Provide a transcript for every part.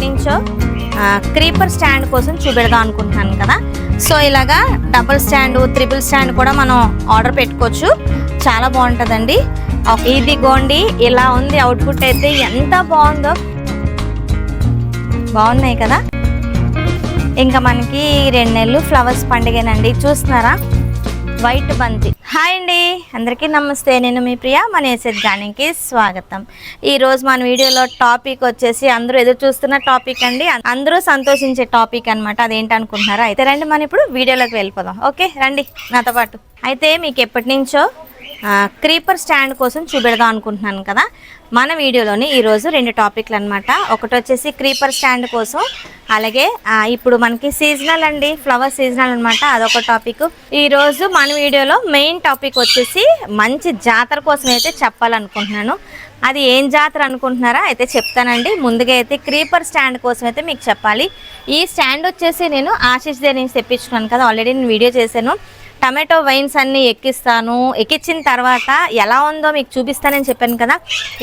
ఎప్పటి నుంచో creeper stand కోసం చూపెడదాం అనుకుంటున్నాను కదా. సో ఇలాగా డబుల్ స్టాండ్ త్రిబుల్ స్టాండ్ కూడా మనం ఆర్డర్ పెట్టుకోవచ్చు. చాలా బాగుంటుందండి. ఇది గోండి ఇలా ఉంది. అవుట్పుట్ అయితే ఎంత బాగుందో. బాగున్నాయి కదా. ఇంకా మనకి రెండు నెలలు ఫ్లవర్స్ పండుగనండి. చూస్తున్నారా? వైట్ బంతి. హాయ్ అండి. అందరికీ నమస్తే. నేను మీ ప్రియ మన ఎసెట్ గానికి స్వాగతం ఈరోజు మన వీడియోలో టాపిక్ వచ్చేసి అందరూ ఎదురు చూస్తున్న టాపిక్ అండి. అందరూ సంతోషించే టాపిక్ అనమాట అదేంటనుకుంటున్నారా అయితే రండి మనం ఇప్పుడు వీడియోలోకి వెళ్ళిపోదాం. ఓకే రండి నాతో పాటు. అయితే మీకు ఎప్పటి నుంచో క్రీపర్ స్టాండ్ కోసం చూపెడదాం అనుకుంటున్నాను కదా. మన వీడియోలోని ఈరోజు రెండు టాపిక్లు అనమాట ఒకటి వచ్చేసి క్రీపర్ స్టాండ్ కోసం అలాగే ఇప్పుడు మనకి సీజనల్ అండి ఫ్లవర్ సీజనల్ అనమాట అదొక టాపిక్ ఈరోజు మన వీడియోలో మెయిన్ టాపిక్ వచ్చేసి మంచి జాతర కోసం అయితే చెప్పాలనుకుంటున్నాను. అది ఏం జాతర అనుకుంటున్నారా? అయితే చెప్తానండి. ముందుగా అయితే క్రీపర్ స్టాండ్ కోసం అయితే మీకు చెప్పాలి. ఈ స్టాండ్ వచ్చేసి నేను ఆశీష్ దగ్గర నుంచి తెప్పించుకున్నాను కదా. ఆల్రెడీ నేను వీడియో చేశాను. టమాటో వైన్స్ అన్ని ఎక్కిస్తాను. ఎక్కించిన తర్వాత ఎలా ఉందో మీకు చూపిస్తానని చెప్పాను కదా.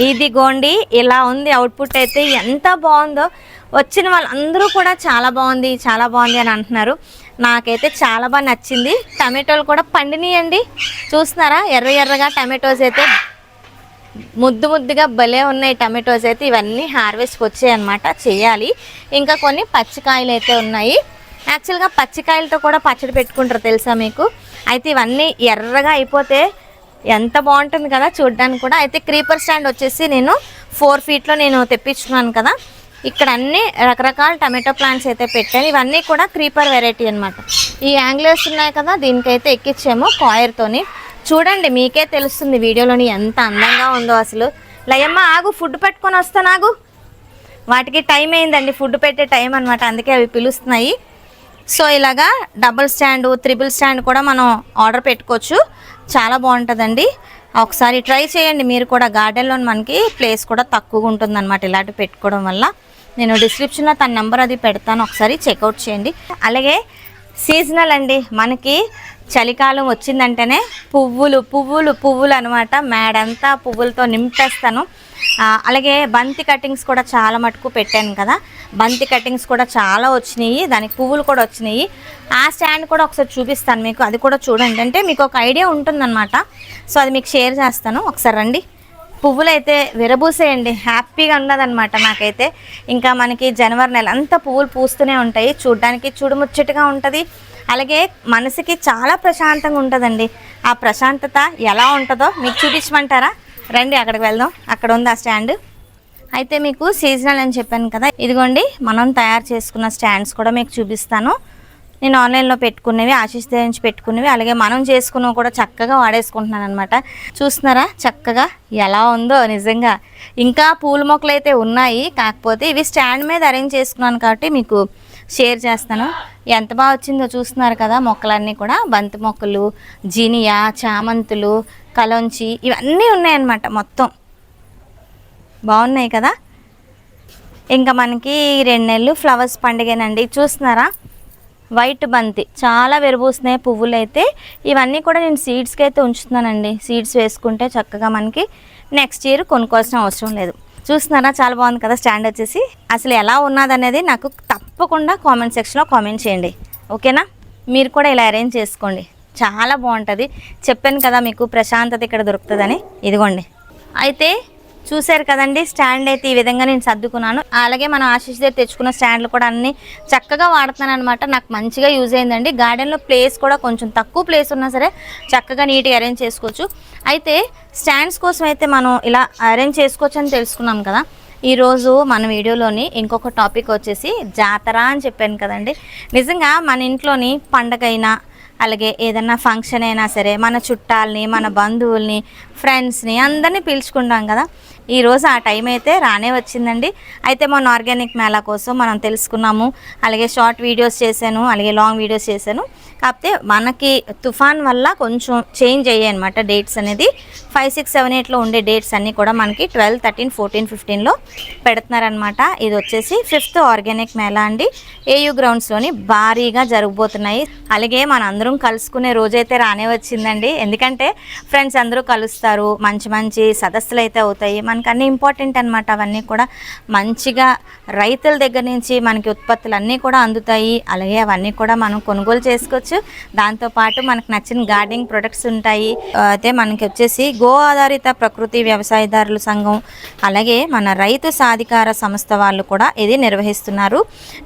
ఇది గోండి ఇలా ఉంది అవుట్పుట్ అయితే ఎంత బాగుందో. వచ్చిన వాళ్ళందరూ కూడా చాలా బాగుంది చాలా బాగుంది అని అంటున్నారు. నాకైతే చాలా బాగా నచ్చింది. టమాటోలు కూడా పండినాయండి. చూస్తున్నారా? ఎర్ర ఎర్రగా టమాటోస్ అయితే ముద్దు ముద్దుగా భలే ఉన్నాయి టమాటోస్ అయితే. ఇవన్నీ హార్వెస్ట్కి వచ్చాయి అనమాట చేయాలి. ఇంకా కొన్ని పచ్చికాయలు అయితే ఉన్నాయి. యాక్చువల్గా పచ్చికాయలతో కూడా పచ్చడి పెట్టుకుంటారు తెలుసా మీకు? అయితే ఇవన్నీ ఎర్రగా అయిపోతే ఎంత బాగుంటుంది కదా చూడడానికి కూడా. అయితే క్రీపర్ స్టాండ్ వచ్చేసి నేను ఫోర్ ఫీట్లో నేను తెప్పించుకున్నాను కదా. ఇక్కడ అన్ని రకరకాల టమాటో ప్లాంట్స్ అయితే పెట్టాను. ఇవన్నీ కూడా క్రీపర్ వెరైటీ అనమాట ఈ యాంగ్లర్స్ ఉన్నాయి కదా దీనికైతే ఎక్కించాము కాయర్తోని చూడండి మీకే తెలుస్తుంది వీడియోలోని ఎంత అందంగా ఉందో అసలు. లయమ్మ ఆగు ఫుడ్ పెట్టుకొని వస్తాను ఆగు. వాటికి టైం అయిందండి ఫుడ్ పెట్టే టైం అనమాట అందుకే అవి పిలుస్తున్నాయి. సో ఇలాగా డబుల్ స్టాండ్ త్రిబుల్ స్టాండ్ కూడా మనం ఆర్డర్ పెట్టుకోవచ్చు. చాలా బాగుంటుందండి. ఒకసారి ట్రై చేయండి మీరు కూడా. గార్డెన్లో మనకి ప్లేస్ కూడా తక్కువగా ఉంటుంది అనమాట ఇలాంటివి పెట్టుకోవడం వల్ల. నేను డిస్క్రిప్షన్లో తన నెంబర్ అది పెడతాను. ఒకసారి చెక్అవుట్ చేయండి. అలాగే సీజనల్ అండి. మనకి చలికాలం వచ్చిందంటేనే పువ్వులు పువ్వులు పువ్వులు అనమాట మేడంతా పువ్వులతో నింపేస్తాను. అలాగే బంతి కటింగ్స్ కూడా చాలా మటుకు పెట్టాను కదా. బంతి కటింగ్స్ కూడా చాలా వచ్చినాయి. దానికి పువ్వులు కూడా వచ్చినాయి. ఆ స్టాండ్ కూడా ఒకసారి చూపిస్తాను మీకు. అది కూడా చూడండి. అంటే మీకు ఒక ఐడియా ఉంటుందన్నమాట. సో అది మీకు షేర్ చేస్తాను. ఒకసారి రండి. పువ్వులు అయితే విరబూసేయండి. హ్యాపీగా ఉన్నదనమాట నాకైతే ఇంకా మనకి జనవరి నెల అంతా పువ్వులు పూస్తూనే ఉంటాయి. చూడ్డానికి చూడుముచ్చటగా ఉంటుంది. అలాగే మనసుకి చాలా ప్రశాంతంగా ఉంటుందండి. ఆ ప్రశాంతత ఎలా ఉంటుందో మీకు చూపించమంటారా? రండి అక్కడికి వెళ్దాం. అక్కడ ఉంది ఆ స్టాండ్. అయితే మీకు సీజనల్ అని చెప్పాను కదా. ఇదిగోండి మనం తయారు చేసుకున్న స్టాండ్స్ కూడా మీకు చూపిస్తాను. నేను ఆన్లైన్లో పెట్టుకునేవి ఆశీష్ నుంచి పెట్టుకునేవి అలాగే మనం చేసుకున్నవి కూడా చక్కగా వాడేసుకుంటున్నాను అనమాట చూస్తున్నారా? చక్కగా ఎలా ఉందో నిజంగా. ఇంకా పూల మొక్కలు అయితే ఉన్నాయి కాకపోతే ఇవి స్టాండ్ మీద అరేంజ్ చేసుకున్నాను కాబట్టి మీకు షేర్ చేస్తాను. ఎంత బాగా వచ్చిందో చూస్తున్నారు కదా మొక్కలన్నీ కూడా. బంతి మొక్కలు జీనియా చామంతులు కలోంచి ఇవన్నీ ఉన్నాయన్నమాట మొత్తం. బాగున్నాయి కదా? ఇంకా మనకి రెండు నెలలు ఫ్లవర్స్ పండుగనండి. చూస్తున్నారా? వైట్ బంతి. చాలా విరబూస్తున్నాయి పువ్వులు అయితే ఇవన్నీ కూడా నేను సీడ్స్కి అయితే ఉంచుతున్నానండి. సీడ్స్ వేసుకుంటే చక్కగా మనకి నెక్స్ట్ ఇయర్ కొనుక్కోవాల్సిన అవసరం లేదు. చూస్తున్నారా? చాలా బాగుంది కదా స్టాండ్ వచ్చేసి. అసలు ఎలా ఉన్నదనేది నాకు తప్పకుండా కామెంట్ సెక్షన్లో కామెంట్ చేయండి. ఓకేనా? మీరు కూడా ఇలా అరేంజ్ చేసుకోండి. చాలా బాగుంటుంది. చెప్పాను కదా మీకు ప్రశాంతత ఇక్కడ దొరుకుతుందని. ఇదిగోండి. అయితే చూశారు కదండి స్టాండ్ అయితే ఈ విధంగా నేను సర్దుకున్నాను. అలాగే మనం ఆశీష్ దగ్గర తెచ్చుకున్న స్టాండ్లు కూడా అన్ని చక్కగా వాడుతున్నాను అనమాట నాకు మంచిగా యూజ్ అయిందండి. గార్డెన్లో ప్లేస్ కూడా కొంచెం తక్కువ ప్లేస్ ఉన్నా సరే చక్కగా నీట్గా అరేంజ్ చేసుకోవచ్చు. అయితే స్టాండ్స్ కోసం అయితే మనం ఇలా అరేంజ్ చేసుకోవచ్చు అని తెలుసుకున్నాం కదా. ఈరోజు మన వీడియోలోని ఇంకొక టాపిక్ వచ్చేసి జాతర అని చెప్పాను కదండి. నిజంగా మన ఇంట్లోని పండగైనా అలాగే ఏదన్నా ఫంక్షన్ అయినా సరే మన చుట్టాలని మన బంధువుల్ని ఫ్రెండ్స్ని అందరినీ పిలుచుకుంటాం కదా. ఈరోజు ఆ టైం అయితే రానే వచ్చిందండి. అయితే మన ఆర్గానిక్ మేళా కోసం మనం తెలుసుకున్నాము. అలాగే షార్ట్ వీడియోస్ చేశాను అలాగే లాంగ్ వీడియోస్ చేశాను. కాకపోతే మనకి తుఫాన్ వల్ల కొంచెం చేంజ్ అయ్యాయి అనమాట డేట్స్ అనేది. ఫైవ్ సిక్స్ సెవెన్ ఎయిట్లో ఉండే డేట్స్ అన్నీ కూడా మనకి ట్వెల్వ్ థర్టీన్ ఫోర్టీన్ ఫిఫ్టీన్లో పెడుతున్నారనమాట ఇది వచ్చేసి ఫిఫ్త్ ఆర్గానిక్ మేళా అండి. ఏయూ గ్రౌండ్స్లోని భారీగా జరగబోతున్నాయి. అలాగే మన అందరం కలుసుకునే రోజైతే రానే వచ్చిందండి. ఎందుకంటే ఫ్రెండ్స్ అందరూ కలుస్తారు. మంచి మంచి సదస్సులు అయితే అవుతాయి. మనకు అన్ని ఇంపార్టెంట్ అనమాట అవన్నీ కూడా మంచిగా రైతుల దగ్గర నుంచి మనకి ఉత్పత్తులు అన్నీ కూడా అందుతాయి. అలాగే అవన్నీ కూడా మనం కొనుగోలు చేసుకోవచ్చు. దాంతోపాటు మనకు నచ్చిన గార్డెనింగ్ ప్రొడక్ట్స్ ఉంటాయి. అయితే మనకి వచ్చేసి గో ఆధారిత ప్రకృతి వ్యవసాయదారుల సంఘం అలాగే మన రైతు సాధికార సంస్థ వాళ్ళు కూడా ఇది నిర్వహిస్తున్నారు.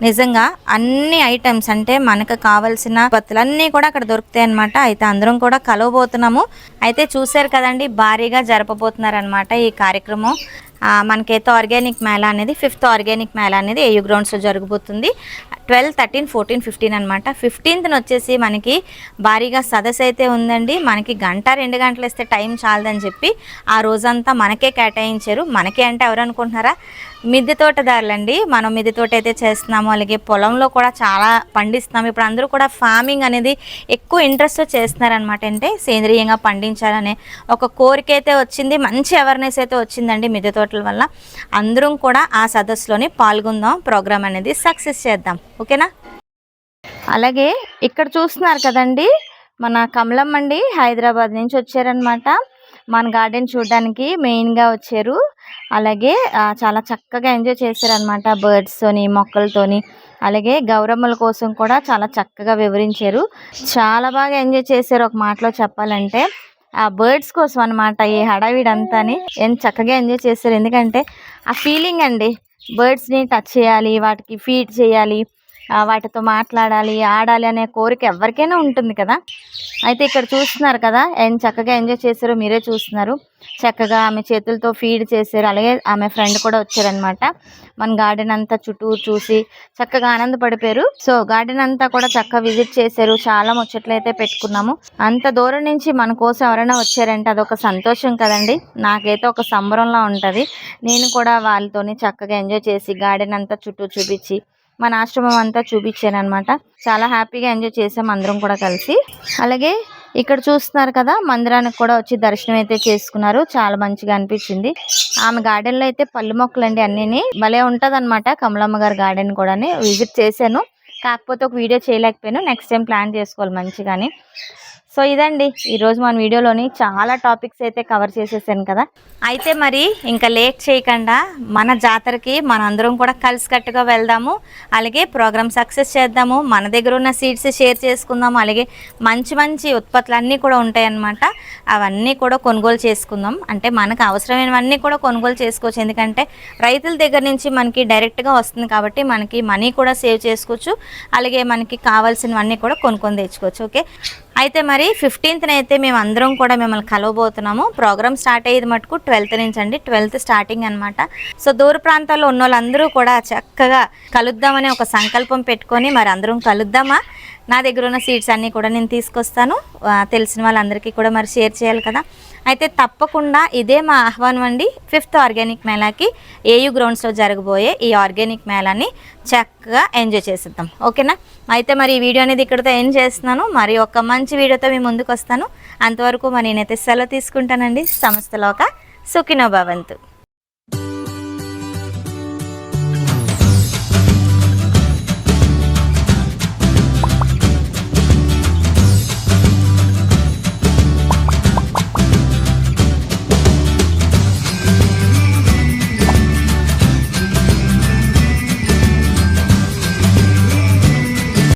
నిజంగా అన్ని ఐటమ్స్ అంటే మనకు కావాల్సిన ఉత్పత్తులన్నీ కూడా అక్కడ దొరుకుతాయి అనమాట అయితే అందరం కూడా కలవబోతున్నాము. అయితే చూశారు కదండి భారీగా జరపబోతున్నారు అనమాట ఈ కార్యక్రమం. మనకైతే ఆర్గానిక్ మేళా అనేది ఫిఫ్త్ ఆర్గానిక్ మేళా అనేది ఏయు గ్రౌండ్స్లో జరగబోతుంది. ట్వెల్వ్ థర్టీన్ ఫోర్టీన్ ఫిఫ్టీన్ అనమాట ఫిఫ్టీన్త్న వచ్చేసి మనకి భారీగా సదస్సు అయితే ఉందండి. మనకి గంట రెండు గంటలు ఇస్తే టైం చాలదని చెప్పి ఆ రోజంతా మనకే కేటాయించారు. మనకే అంటే ఎవరు అనుకుంటున్నారా? మిద్దె తోటదారులండి. మనం మిద్దె తోట అయితే చేస్తున్నాము. అలాగే పొలంలో కూడా చాలా పండిస్తున్నాము. ఇప్పుడు అందరూ కూడా ఫార్మింగ్ అనేది ఎక్కువ ఇంట్రెస్ట్ చేస్తున్నారనమాట అంటే సేంద్రియంగా పండించాలనే ఒక కోరిక అయితే వచ్చింది. మంచి అవేర్నెస్ అయితే వచ్చిందండి మిద్దె తోటల వల్ల. అందరం కూడా ఆ సదస్సులోని పాల్గొందాం. ప్రోగ్రామ్ అనేది సక్సెస్ చేద్దాం. ఓకేనా? అలాగే ఇక్కడ చూస్తున్నారు కదండి. మన కమలమ్మ అండి హైదరాబాద్ నుంచి వచ్చారనమాట మన గార్డెన్ చూడడానికి మెయిన్గా వచ్చారు. అలాగే చాలా చక్కగా ఎంజాయ్ చేశారనమాట బర్డ్స్తోని మొక్కలతోని. అలాగే గౌరమ్మల కోసం కూడా చాలా చక్కగా వివరించారు. చాలా బాగా ఎంజాయ్ చేశారు ఒక మాటలో చెప్పాలంటే. ఆ బర్డ్స్ కోసం అనమాట ఈ హడావిడంతాని ఎంత చక్కగా ఎంజాయ్ చేశారు. ఎందుకంటే ఆ ఫీలింగ్ అండి. బర్డ్స్ని టచ్ చేయాలి వాటికి ఫీడ్ చేయాలి. వాటితో మాట్లాడాలి ఆడాలి అనే కోరిక ఎవరికైనా ఉంటుంది కదా. అయితే ఇక్కడ చూస్తున్నారు కదా ఎంత చక్కగా ఎంజాయ్ చేశారో మీరే చూస్తున్నారు. చక్కగా ఆమె చేతులతో ఫీడ్ చేశారు. అలాగే ఆమె ఫ్రెండ్ కూడా వచ్చారనమాట మన గార్డెన్ అంతా చుట్టూ చూసి చక్కగా ఆనందపడిపోయారు. సో గార్డెన్ అంతా కూడా చక్కగా విజిట్ చేశారు. చాలా ముచ్చట్లయితే పెట్టుకున్నాము. అంత దూరం నుంచి మన కోసం ఎవరైనా వచ్చారంటే అదొక సంతోషం కదండి. నాకైతే ఒక సంబరంలా ఉంటుంది. నేను కూడా వాళ్ళతోని చక్కగా ఎంజాయ్ చేసి గార్డెన్ అంతా చుట్టూ చూపించి మన ఆశ్రమం అంతా చూపించాను అనమాట చాలా హ్యాపీగా ఎంజాయ్ చేసాం అందరం కూడా కలిసి. అలాగే ఇక్కడ చూస్తున్నారు కదా మందిరానికి కూడా వచ్చి దర్శనం అయితే చేసుకున్నారు. చాలా మంచిగా అనిపించింది. ఆమె గార్డెన్లో అయితే పళ్ళు మొక్కలు అండి అన్నిని. భలే ఉంటది అనమాట కమలమ్మ గారి గార్డెన్ కూడా విజిట్ చేశాను. కాకపోతే ఒక వీడియో చేయలేకపోయాను. నెక్స్ట్ టైం ప్లాన్ చేసుకోవాలి మంచిగాని. సో ఇదండి ఈరోజు మన వీడియోలోని చాలా టాపిక్స్ అయితే కవర్ చేసేసాను కదా. అయితే మరి ఇంకా లేట్ చేయకుండా మన జాతరకి మనందరం కూడా కలిసికట్టుగా వెళ్దాము అలాగే ప్రోగ్రామ్ సక్సెస్ చేద్దాము మన దగ్గర ఉన్న సీట్స్ షేర్ చేసుకుందాము అలాగే మంచి మంచి ఉత్పత్తులు అన్నీ కూడా ఉంటాయన్నమాట. అవన్నీ కూడా కొనుగోలు చేసుకుందాం. అంటే మనకు అవసరమైనవన్నీ కూడా కొనుగోలు చేసుకోవచ్చు. ఎందుకంటే రైతుల దగ్గర నుంచి మనకి డైరెక్ట్గా వస్తుంది కాబట్టి మనకి మనీ కూడా సేవ్ చేసుకోవచ్చు. అలాగే మనకి కావాల్సినవన్నీ కూడా కొనుక్కొని తెచ్చుకోవచ్చు. ఓకే? అయితే మరి ఫిఫ్టీన్త్న అయితే మేము అందరం కూడా మిమ్మల్ని కలవబోతున్నాము. ప్రోగ్రామ్ స్టార్ట్ అయ్యేది మటుకు ట్వెల్త్ నుంచి అండి ట్వెల్త్ స్టార్టింగ్ అనమాట సో దూర ప్రాంతాల్లో ఉన్న వాళ్ళందరూ కూడా చక్కగా కలుద్దామనే ఒక సంకల్పం పెట్టుకొని మరి అందరం కలుద్దామా? నా దగ్గర ఉన్న సీట్స్ అన్నీ కూడా నేను తీసుకొస్తాను. తెలిసిన వాళ్ళందరికీ కూడా మరి షేర్ చేయాలి కదా. అయితే తప్పకుండా ఇదే మా ఆహ్వానం అండి. ఫిఫ్త్ ఆర్గానిక్ మేళాకి ఏయూ గ్రౌండ్స్లో జరగబోయే ఈ ఆర్గానిక్ మేళాని చక్కగా ఎంజాయ్ చేసేద్దాం. ఓకేనా? అయితే మరి ఈ వీడియో అనేది ఇక్కడితో ఎండ్ చేస్తున్నాను. మరి ఒక మంచి వీడియోతో మీ ముందుకు వస్తాను. అంతవరకు మరి నేనైతే సెలవు తీసుకుంటానండి. సంస్థలోక సుఖినో భవంతు.